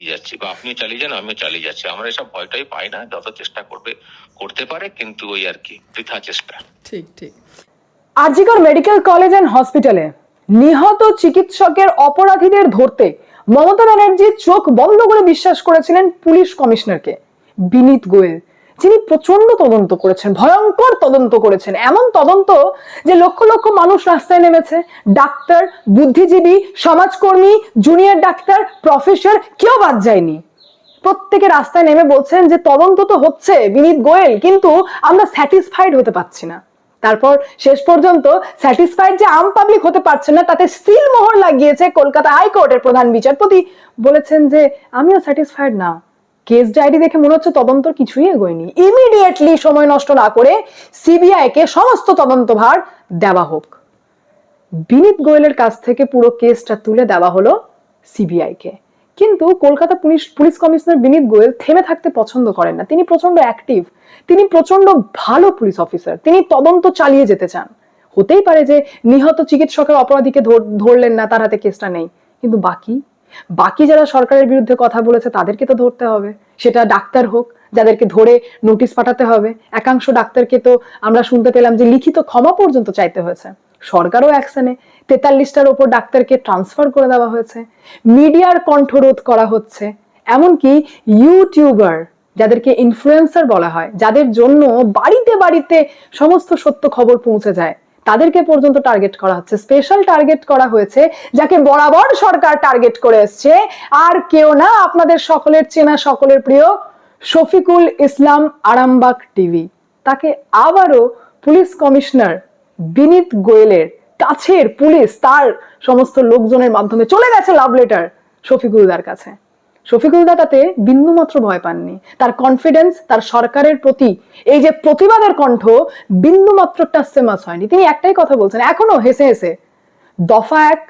যাচ্ছি বা আপনিও চালিয়ে যান আমিও চালিয়ে যাচ্ছি। আমরা এসব ভয়টাই পাই না যত চেষ্টা করবে করতে পারে কিন্তু ওই আর কি বৃথা চেষ্টা। ঠিক ঠিক। আজিকর মেডিকেল কলেজ অ্যান্ড হসপিটালে নিহত চিকিৎসকের অপরাধীদের ধরতে মমতা ব্যানার্জি চোখ বন্ধ করে বিশ্বাস করেছিলেন পুলিশ কমিশনারকে। বিনীত গোয়েল যিনি প্রচণ্ড তদন্ত করেছেন, ভয়ঙ্কর তদন্ত করেছেন, এমন তদন্ত যে লক্ষ লক্ষ মানুষ রাস্তায় নেমেছে। ডাক্তার, বুদ্ধিজীবী, সমাজকর্মী, জুনিয়র ডাক্তার, প্রফেসর, কেউ বাদ যায়নি। প্রত্যেকে রাস্তায় নেমে বলছেন যে তদন্ত তো হচ্ছে, বিনীত গোয়েল, কিন্তু আমরা স্যাটিসফাইড হতে পারছি না। তারপর শেষ পর্যন্ত স্যাটিসফাইড যে আম পাবলিক হতে পারছে না, তাতে সিল মোহর লাগিয়েছে কলকাতা হাইকোর্টের প্রধান বিচারপতি। বলেছেন যে, আমিও স্যাটিসফাইড না। কেস ডায়েরি দেখে মনে হচ্ছে তদন্ত কিছুই এগোয়নি। ইমিডিয়েটলি সময় নষ্ট না করে সিবিআই কে সমস্ত তদন্তভার দেওয়া হোক। বিনীত গোয়েলের কাছ থেকে পুরো কেসটা তুলে দেওয়া হলো সিবিআই কে কিন্তু Kolkata police police commissioner Vineet Goel থেমে থাকতে পছন্দ করেন না। তিনি প্রচণ্ড অ্যাক্টিভ তিনি প্রচণ্ড ভালো পুলিশ অফিসার তিনি তদন্ত চালিয়ে যেতে চান। হতেই পারে যে নিহত চিকিৎসকের অপরাধীকে ধর- ধরলেন না, তার হাতে কেসটা নেই। কিন্তু বাকি বাকি যারা সরকারের বিরুদ্ধে কথা বলেছে, তাদেরকে তো ধরতে হবে। সেটা ডাক্তার হোক, যাদেরকে ধরে নোটিশ পাঠাতে হবে। একাংশ ডাক্তারকে তো আমরা শুনতে পেলাম যে লিখিত ক্ষমা পর্যন্ত চাইতে হয়েছে। সরকারও অ্যাকশনে তেতাল্লিশটার ওপর ডাক্তারকে ট্রান্সফার করে দেওয়া হয়েছে। মিডিয়ার কণ্ঠরোধ করা হচ্ছে। এমনকি ইউটিউবার, যাদেরকে ইনফ্লুয়েন্সার বলা হয়, যাদের জন্য বাড়িতে বাড়িতে সমস্ত সত্য খবর পৌঁছে যায় তাদেরকে পর্যন্ত টার্গেট করা হচ্ছে। স্পেশাল টার্গেট করা হয়েছে, যাকে বরাবর সরকার টার্গেট করে এসছে। আর কেউ না, আপনাদের সকলের চেনা, সকলের প্রিয় শফিকুল ইসলাম আরামবাগ টিভি। তাকে আবারও পুলিশ কমিশনার বিনীত গোয়েলের কাছের পুলিশ, তার সমস্ত লোকজনের মাধ্যমে চলে গেছে লাভ লেটার শফিকুলদার কাছে। শফিকুলদা তাতে বিন্দুমাত্র ভয় পাননি। তার কনফিডেন্স তার সরকারের প্রতি এই যে প্রতিবাদের কণ্ঠ বিন্দুমাত্র টাসেমাস হয়নি। তিনি একটাই কথা বলছেন, এখনও হেসে হেসে, দফা এক,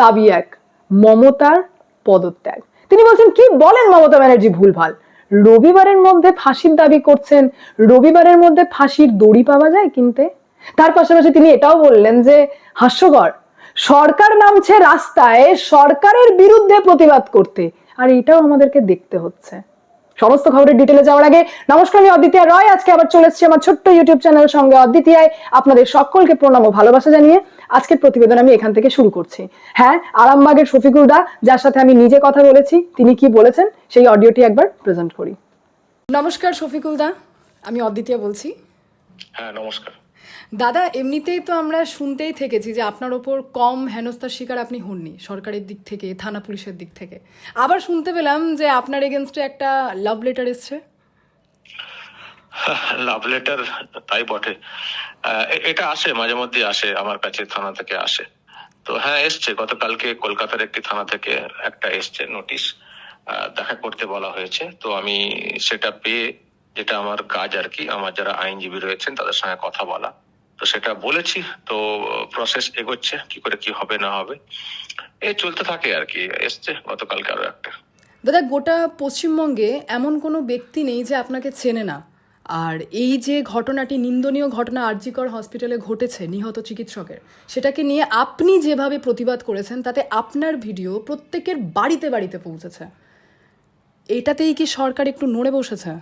দাবি এক, মমতার পদত্যাগ। তিনি বলছেন, কি বলেন মমতা ব্যানার্জি ভুলভাল? রবিবারের মধ্যে ফাঁসির দাবি করছেন, রবিবারের মধ্যে ফাঁসির দড়ি পাওয়া যায় কিনতে? তার পাশাপাশি তিনি এটাও বললেন যে, হাস্যকর, সরকার নামছে রাস্তায়, সরকারের বিরুদ্ধে প্রতিবাদ করতে। আর এটাও আমাদেরকে দেখতে হচ্ছে। সমস্ত খবরের ডিটেলে যাওয়ার আগে নমস্কার আমি অদ্বিতীয় রয়। আজকে আবার চলে এসেছি আমার ছোট্ট ইউটিউব চ্যানেলের সঙ্গে অদ্বিতীয় আপনাদের সকলকে প্রণাম ও ভালোবাসা জানিয়ে আজকের প্রতিবেদন আমি এখান থেকে শুরু করছি। হ্যাঁ আরামবাগের শফিকুল দা যার সাথে আমি নিজে কথা বলেছি তিনি কি বলেছেন সেই অডিওটি একবার প্রেজেন্ট করি। নমস্কার শফিকুল দা আমি অদ্বিতীয় বলছি। হ্যাঁ নমস্কার। দাদা, এমনিতেই তো আমরা শুনতেই থেকেছি যে আপনার ওপর কম হেনস্থার শিকার আপনি হননি, সরকারের দিক থেকে, থানা পুলিশের দিক থেকে। আবার শুনতে পেলাম যে আপনার এগেনস্টে একটা লাভ লেটার এসছে। লাভ লেটার তাই বটে। এটা আসে, মাঝে মধ্যে আসে, আমার কাছে থানা থেকে আসে। তো হ্যাঁ এসছে, গতকালকে কলকাতার একটি থানা থেকে একটা এসছে নোটিশ দেখা করতে বলা হয়েছে। তো আমি সেটা পেয়ে, যেটা আমার কাজ আর কি, আমার যারা আইনজীবী রয়েছেন, তাদের সঙ্গে কথা বলা। তো সেটা বলেছি, তো প্রসেস এগোচ্ছে, কি করে কি হবে, না হবে, এ চলতে থাকে আর কি, এসছে গতকালকে আরও একটা। দাদা, গোটা পশ্চিমবঙ্গে এমন কোনো ব্যক্তি নেই যে আপনাকে চেনে না। আর এই যে ঘটনাটি নিন্দনীয় ঘটনা আরজিকর হসপিটালে ঘটেছে নিহত চিকিৎসকের, সেটাকে নিয়ে আপনি যেভাবে প্রতিবাদ করেছেন, তাতে আপনার ভিডিও প্রত্যেকের বাড়িতে বাড়িতে পৌঁছেছে। এটাতেই কি সরকার একটু নড়ে বসেছে?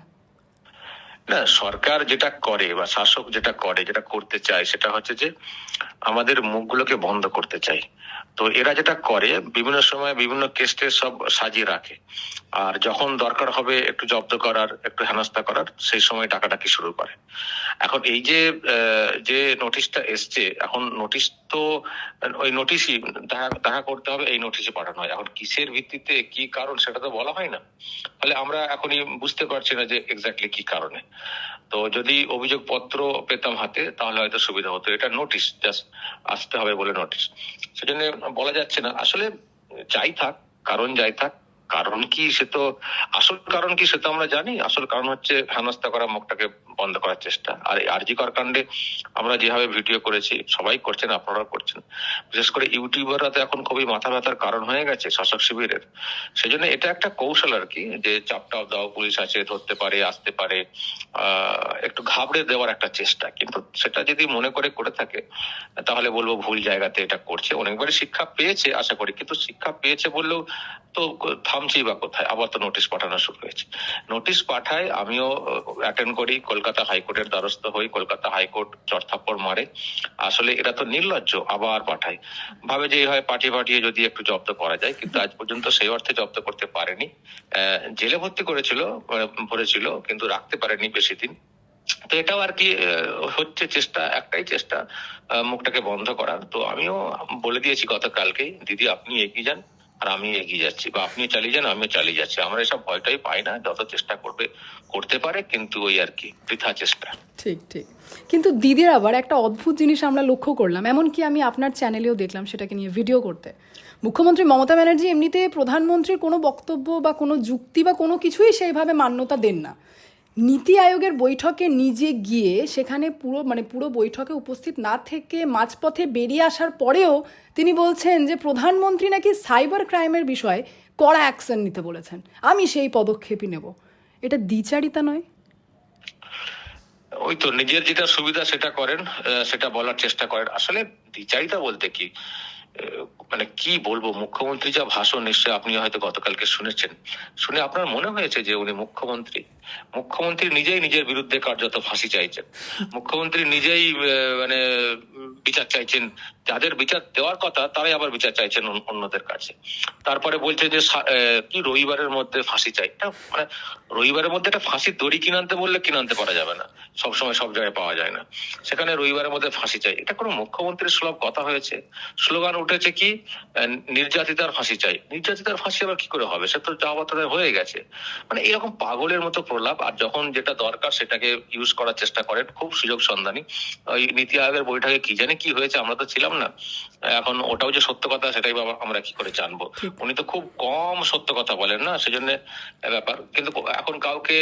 না, সরকার যেটা করে বা শাসক যেটা করে, যেটা করতে চায়, সেটা হচ্ছে যে আমাদের মুখগুলোকে বন্ধ করতে চাই তো এরা যেটা করে, বিভিন্ন সময় বিভিন্ন কেস্টে সব সাজিয়ে রাখে। আর যখন দরকার হবে একটু জব্দ করার, একটু হেনস্থা করার, সেই সময় ডাকাডাকি শুরু করে। এখন এই যে যে নোটিশটা এসছে, এখন নোটিশ তো, ওই নোটিশই দেখা দেখা করতে হবে, এই নোটিশে পাঠানো হয়। এখন কিসের ভিত্তিতে, কি কারণ, সেটা তো বলা হয় না। ফলে আমরা এখনই বুঝতে পারছি না যে এক্স্যাক্টলি কি কারণে। তো যদি অভিযোগ পত্র পেতাম হাতে, তাহলে হয়তো সুবিধা হতো। এটা নোটিশ জাস্ট আসতে হবে বলে নোটিশ। সেজন্য বলা যাচ্ছে না। আসলে যাই থাক, কারণ যাই থাক কারণ কি সে তো, আসল কারণ কি সে তো আমরা জানি? আসল কারণ হচ্ছে হেনস্থা করা মুখটাকে বন্ধ করার চেষ্টা। আর আরজি কর কাণ্ডে আমরা যেভাবে ভিডিও করেছি, সবাই করছেন, আপনারাও করছেন। বিশেষ করে ইউটিউবাররা তো এখন খুবই মাথা ব্যথার কারণ হয়ে গেছে শাসক শিবিরের। সেই জন্য এটা একটা কৌশল আর কি, যে চাপটাও দাও, পুলিশ আছে, ধরতে পারে, আসতে পারে একটু ঘাবড়ে দেওয়ার একটা চেষ্টা। কিন্তু সেটা যদি মনে করে করে থাকে, তাহলে বলব ভুল জায়গাতে এটা করছে। অনেকবারই শিক্ষা পেয়েছে, আশা করি, কিন্তু শিক্ষা পেয়েছে বললেও তো থামছেই বা কোথায়? আবার তো নোটিশ পাঠানো শুরু হয়েছে। নোটিশ পাঠায়, আমিও অ্যাটেন্ড করি, কলকাতা হাইকোর্টের দ্বারস্থ হই, কলকাতা হাইকোর্ট চড়থাপ্পড় মারে। আসলে এরা তো নির্লজ্জ, আবার পাঠায়। ভাবে যে হয়, পাঠিয়ে পাঠিয়ে যদি একটু জব্দ করা যায়, কিন্তু আজ পর্যন্ত সেই অর্থে জব্দ করতে পারেনি। জেলে ভর্তি করেছিল ভরেছিল কিন্তু রাখতে পারেনি বেশি দিন। তো এটাও আর কি হচ্ছে চেষ্টা, একটাই চেষ্টা মুখটাকে বন্ধ করার। তো আমিও বলে দিয়েছি গতকালকেই, দিদি, আপনি এগিয়ে যান। আর আমি এগিয়ে যাচ্ছি বা আপনিও চালিয়ে যান, আমিও চালিয়ে যাচ্ছি। আমরা এসব ভয়টাই পাই না, যত চেষ্টা করবে, করতে পারে, কিন্তু ওই আর কি, বৃথা চেষ্টা। ঠিক ঠিক। কিন্তু দিদির আবার একটা অদ্ভুত জিনিস আমরা লক্ষ্য করলাম এমনকি আমি আপনার চ্যানেলেও দেখলাম সেটাকে নিয়ে ভিডিও করতে। মুখ্যমন্ত্রী মমতা ব্যানার্জি এমনিতে প্রধানমন্ত্রীর কোনো বক্তব্য বা কোনো যুক্তি বা কোনো কিছুই সেইভাবে মান্যতা দেন না। নীতি আয়োগের বৈঠকে নিজে গিয়ে সেখানে পুরো মানে পুরো বৈঠকে উপস্থিত না থেকে মাঝপথে বেরিয়ে আসার পরেও তিনি বলছেন যে প্রধানমন্ত্রী নাকি সাইবার ক্রাইমের বিষয়ে কড়া অ্যাকশন নিতে বলেছেন। আমি সেই পদক্ষেপই নেব। এটা দ্বিচারিতা নয়? ওই তো, নিজের যেটা সুবিধা সেটা করেন সেটা বলার চেষ্টা করেন। আসলে দ্বিচারিতা বলতে কি? মানে কি বলব, মুখ্যমন্ত্রী যা ভাষণ নিশ্চয় আপনি হয়তো গতকালকে শুনেছেন। শুনে আপনার মনে হয়েছে যে উনি মুখ্যমন্ত্রী? মুখ্যমন্ত্রী নিজেই নিজের বিরুদ্ধে কার্যত ফাঁসি চাইছেন। মুখ্যমন্ত্রী নিজেই মানে বিচার চাইছেন যাদের বিচার দেওয়ার কথা, তারাই আবার বিচার চাইছেন অন্যদের কাছে। তারপরে বলছে যে কি রবিবারের মধ্যে ফাঁসি চাই? মানে রবিবারের মধ্যে একটা ফাঁসির দড়ি কিনে আনতে বললে কিনে আনতে পারা যাবে না। সব সময় সব জায়গায় পাওয়া যায় না। সেখানে রবিবারের মধ্যে ফাঁসি চাই। এটা কোনো মুখ্যমন্ত্রীর সুলভ কথা হয়েছে। স্লোগান উঠেছে কি নির্যাতিতার ফাঁসি চাই। নির্যাতিতার ফাঁসি আবার কি করে হবে? সে তো যাওয়া তাদের হয়ে গেছে। মানে এরকম পাগলের মতো প্রলাপ, আর যখন যেটা দরকার সেটাকে ইউজ করার চেষ্টা করেন। খুব সুযোগ সন্ধানী। ওই নীতি আয়োগের বৈঠকে কি জানি কি হয়েছে, আমরা তো ছিলাম না। এখন ওটাও যে সত্য কথা সেটাই বা আমরা কি করে জানব? উনি তো খুব কম সত্য কথা বলেন না সেজন্য ব্যাপার। কিন্তু এখন কাউকে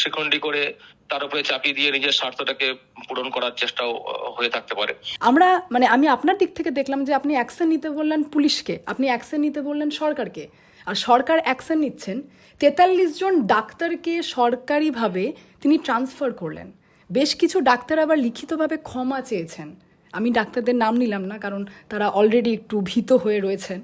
শিখণ্ডি করে তার উপরে চাপিয়ে দিয়ে নিজের স্বার্থটাকে পূরণ করার চেষ্টাও হয়ে থাকতে পারে। আমরা মানে আমি আপনার দিক থেকে দেখলাম যে আপনি অ্যাকশন নিতে বললেন পুলিশকে আপনি অ্যাকশন নিতে বললেন সরকারকে। আর সরকার অ্যাকশন নিচ্ছেন তেতাল্লিশ জন ডাক্তারকে সরকারিভাবে তিনি ট্রান্সফার করলেন। বেশ কিছু ডাক্তার আবার লিখিতভাবে ক্ষমা চেয়েছেন। আমি ডাক্তারদের নাম নিলাম না, কারণ তারা অলরেডি একটু ভীত হয়ে রয়েছেন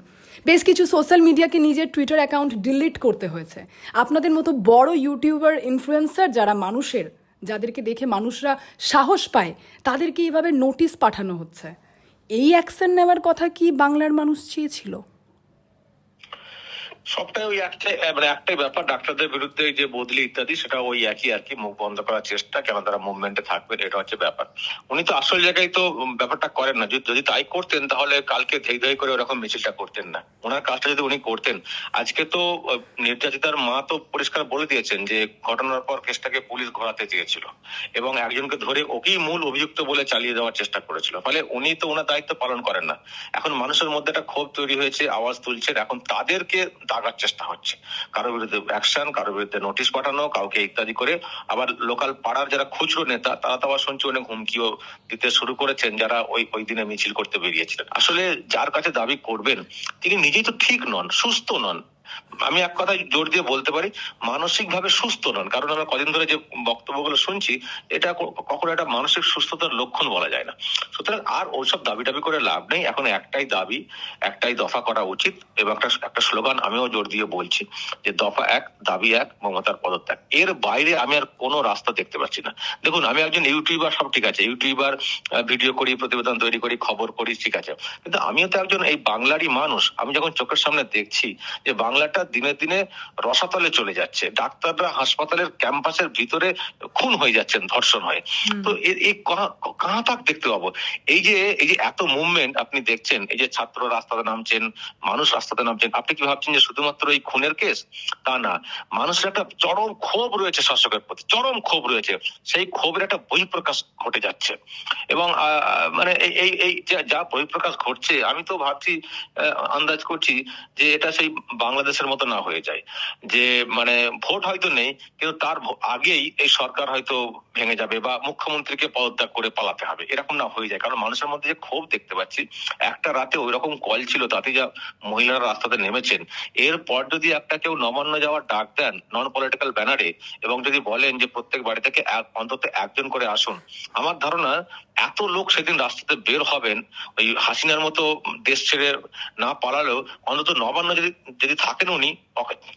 বেশ কিছু সোশ্যাল মিডিয়াকে নিজের টুইটার অ্যাকাউন্ট ডিলিট করতে হয়েছে। আপনাদের মতো বড় ইউটিউবার ইনফ্লুয়েন্সার যারা মানুষের, যাদেরকে দেখে মানুষরা সাহস পায়, তাদেরকে এইভাবে নোটিশ পাঠানো হচ্ছে। এই অ্যাকশন নেওয়ার কথা কি বাংলার মানুষ চেয়েছিল? সবটাই ওই একটাই মানে একটাই ব্যাপার, ডাক্তারদের বিরুদ্ধে যে বদলি ইত্যাদি, সেটা ওই একই আর কি, মুখ বন্ধ করার চেষ্টা, কেন তারা মুভমেন্টে থাকবেন এটা হচ্ছে ব্যাপার। উনি তো আসল জায়গায় তো ব্যাপারটা করেন না। যদি- তাই করতেন, তাহলে কালকে ধেই ধেই করে ওরকম মিছিলটা করতেন না। ওনার কাজটা যদি উনি করতেন, আজকে তো নির্যাতিতার মা তো পরিষ্কার বলে দিয়েছেন যে, ঘটনার পর কেসটাকে পুলিশ ঘোরাতে চেয়েছিল। এবং একজনকে ধরে ওকেই মূল অভিযুক্ত বলে চালিয়ে দেওয়ার চেষ্টা করেছিল। ফলে উনি তো ওনার দায়িত্ব পালন করেন না। এখন মানুষের মধ্যে একটা ক্ষোভ তৈরি হয়েছে, আওয়াজ তুলছেন। এখন তাদেরকে দাগার চেষ্টা হচ্ছে। কারোর বিরুদ্ধে অ্যাকশন কারোর বিরুদ্ধে নোটিশ পাঠানো, কাউকে ইত্যাদি করে। আবার লোকাল পাড়ার যারা খুচরো নেতা, তারা তো আবার শুনছি অনেক হুমকিও দিতে শুরু করেছেন, যারা ওই ওই দিনে মিছিল করতে বেরিয়েছিলেন। আসলে যার কাছে দাবি করবেন, তিনি নিজেই তো ঠিক নন, সুস্থ নন। আমি এক কথায় জোর দিয়ে বলতে পারি মানসিক ভাবে সুস্থ নন। কারণ আমরা কদিন ধরে যে বক্তব্যগুলো শুনছি, এটা কখনো একটা মানসিক সুস্থতার লক্ষণ বলা যায় না। সুতরাং আর ওইসব দাবি টাবি করে লাভ নেই। এখন একটাই দাবি, একটাই দফা করা উচিত এবং একটা একটা স্লোগান আমিও জোর দিয়ে বলছি যে দফা এক, দাবি এক, মমতার পদত্যাগ। এর বাইরে আমি আর কোনো রাস্তা দেখতে পাচ্ছি না। দেখুন, আমি একজন ইউটিউবার, সব ঠিক আছে। ইউটিউবার ভিডিও করি, প্রতিবেদন তৈরি করি, খবর করি, ঠিক আছে। কিন্তু আমিও তো একজন এই বাংলারই মানুষ। আমি যখন চোখের সামনে দেখছি যে বাংলাটা দিনে দিনে রসাতলে চলে যাচ্ছে। ডাক্তাররা হাসপাতালের ক্যাম্পাসের ভিতরে খুন হয়ে যাচ্ছেন ধর্ষণ হয়ে। তো এই কাহা তাক দেখতে পাবো? এই যে এই যে এত মুভমেন্ট আপনি দেখছেন এই যে ছাত্র রাস্তাতে নামছেন মানুষ রাস্তাতে নামছেন আপনি কি ভাবছেন যে শুধুমাত্র এই খুনের কেস? তা না। মানুষের একটা চরম ক্ষোভ রয়েছে শাসকের প্রতি চরম ক্ষোভ রয়েছে। সেই ক্ষোভের একটা বহিঃপ্রকাশ ঘটে যাচ্ছে। এবং মানে এই- এই যা- যা বহিঃপ্রকাশ ঘটছে আমি তো ভাবছি আন্দাজ করছি যে এটা সেই বাংলাদেশের মতো না হয়ে যায়। যে মানে ভোট হয়তো নেই, কিন্তু তার আগেই এই সরকার হয়তো ভেঙে যাবে বা মুখ্যমন্ত্রীকে পদত্যাগ করে পালাতে হবে। এরকম না হয়ে যায়। কারণ মানুষের মধ্যে যে ক্ষোভ দেখতে পাচ্ছি, একটা রাতে ওই রকম কল ছিল, তাতে যা মহিলারা রাস্তাতে নেমেছেন। এরপর যদি একটা কেউ নবান্ন যাওয়ার ডাক দেন নন পলিটিক্যাল ব্যানারে এবং যদি বলেন যে প্রত্যেক বাড়ি থেকে অন্তত একজন করে আসুন, আমার ধারণা এত লোক সেদিন রাস্তাতে বের হবেন ওই হাসিনার মতো দেশ ছেড়ে না পালালেও অন্তত নবান্ন যদি যদি থাকেন উনি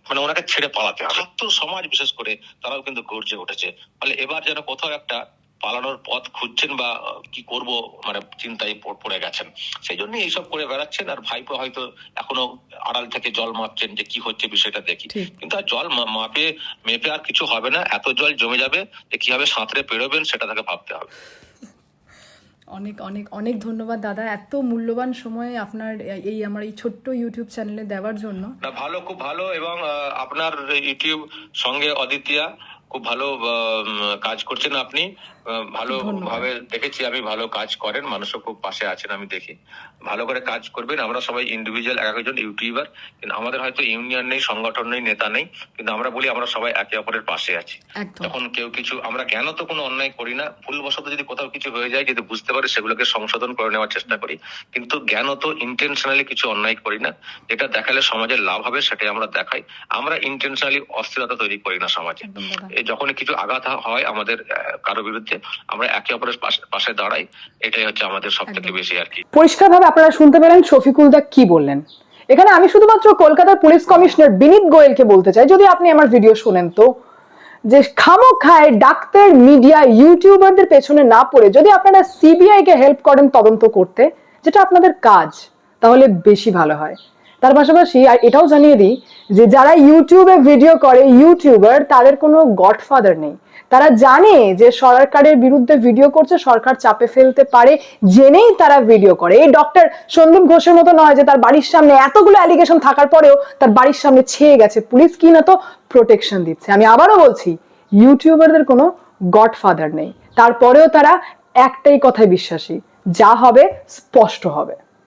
মানে ওনাকে ছেড়ে পালাতে হবে। ছাত্র সমাজ বিশেষ করে তারাও কিন্তু গর্জে উঠেছে। ফলে এবার যেন কোথাও একটা পালানোর পথ খুঁজছেন বা কি করব মানে চিন্তায় পড়ে গেছেন। সেই জন্য এইসব করে বেড়াচ্ছেন আর ভাইপো হয়তো এখনও আড়াল থেকে জল মাপছেন যে কি হচ্ছে বিষয়টা দেখি। কিন্তু আর জল মাপে মেপে আর কিছু হবে না। এত জল জমে যাবে যে কীভাবে সাঁতরে পেরোবেন সেটা তাকে ভাবতে হবে। অনেক অনেক অনেক ধন্যবাদ। দাদা, এত মূল্যবান সময় আপনার এই আমার এই ছোট্ট ইউটিউব চ্যানেলে দেওয়ার জন্য। ভালো, খুব ভালো এবং আপনার ইউটিউব সঙ্গে অদিতিয়া খুব ভালো কাজ করছেন আপনি। ভালো ভাবে দেখেছি আমি ভালো কাজ করেন মানুষও খুব পাশে আছেন আমি দেখি। ভালো করে কাজ করবেন আমরা সবাই ইন্ডিভিজুয়াল এক একজন ইউটিউবার কিন্তু আমাদের হয়তো ইউনিয়ন নেই সংগঠন নেই নেতা নেই কিন্তু আমরা বলি আমরা সবাই একে অপরের পাশে আছি। যখন কেউ কিছু আমরা জ্ঞান তো কোনো অন্যায় করি না ভুলবশত যদি কোথাও কিছু হয়ে যায় যদি বুঝতে পারি সেগুলোকে সংশোধন করে নেওয়ার চেষ্টা করি। কিন্তু জ্ঞান তো ইন্টেনশনালি কিছু অন্যায় করি না যেটা দেখালে সমাজের লাভ হবে সেটাই আমরা দেখাই। আমরা ইন্টেনশনালি অস্থিরতা তৈরি করি না সমাজে। যখনই কিছু আঘাত হয় আমাদের কারও বিরুদ্ধে আমরা একে অপরের পাশে দাঁড়াই। এটাই হচ্ছে আমাদের সব থেকে বেশি আর কি। পরিষ্কারভাবে আপনারা শুনতে পেলেন শফিকুল দা কি বললেন। এখানে আমি শুধুমাত্র কলকাতার পুলিশ কমিশনার বিনীত গোয়েলকে বলতে চাই। যদি আপনি আমার ভিডিও শোনেন তো যে খামোখায় ডাক্তার মিডিয়া ইউটিউবারদের পেছনে না পড়ে যদি আপনারা সিবিআই কে হেল্প করেন তদন্ত করতে যেটা আপনাদের কাজ তাহলে বেশি ভালো হয়। তার পাশাপাশি আর এটাও জানিয়ে দিই যে যারা ইউটিউবে ভিডিও করে, ইউটিউবার, তাদের কোনো গডফাদার নেই। তারা জানে যে সরকারের বিরুদ্ধে ভিডিও করছে, সরকার চাপে ফেলতে পারে, জেনেই তারা ভিডিও করে। এই ডক্টর সন্দীপ ঘোষের মতো নয় যে তার বাড়ির সামনে এতগুলো অ্যালিগেশন থাকার পরেও তার বাড়ির সামনে ছেয়ে গেছে। পুলিশ কি না তো প্রোটেকশন দিচ্ছে। আমি আবারও বলছি, ইউটিউবারদের কোনো গডফাদার নেই। তারপরেও তারা একটাই কথায় বিশ্বাসী, যা হবে, স্পষ্ট হবে।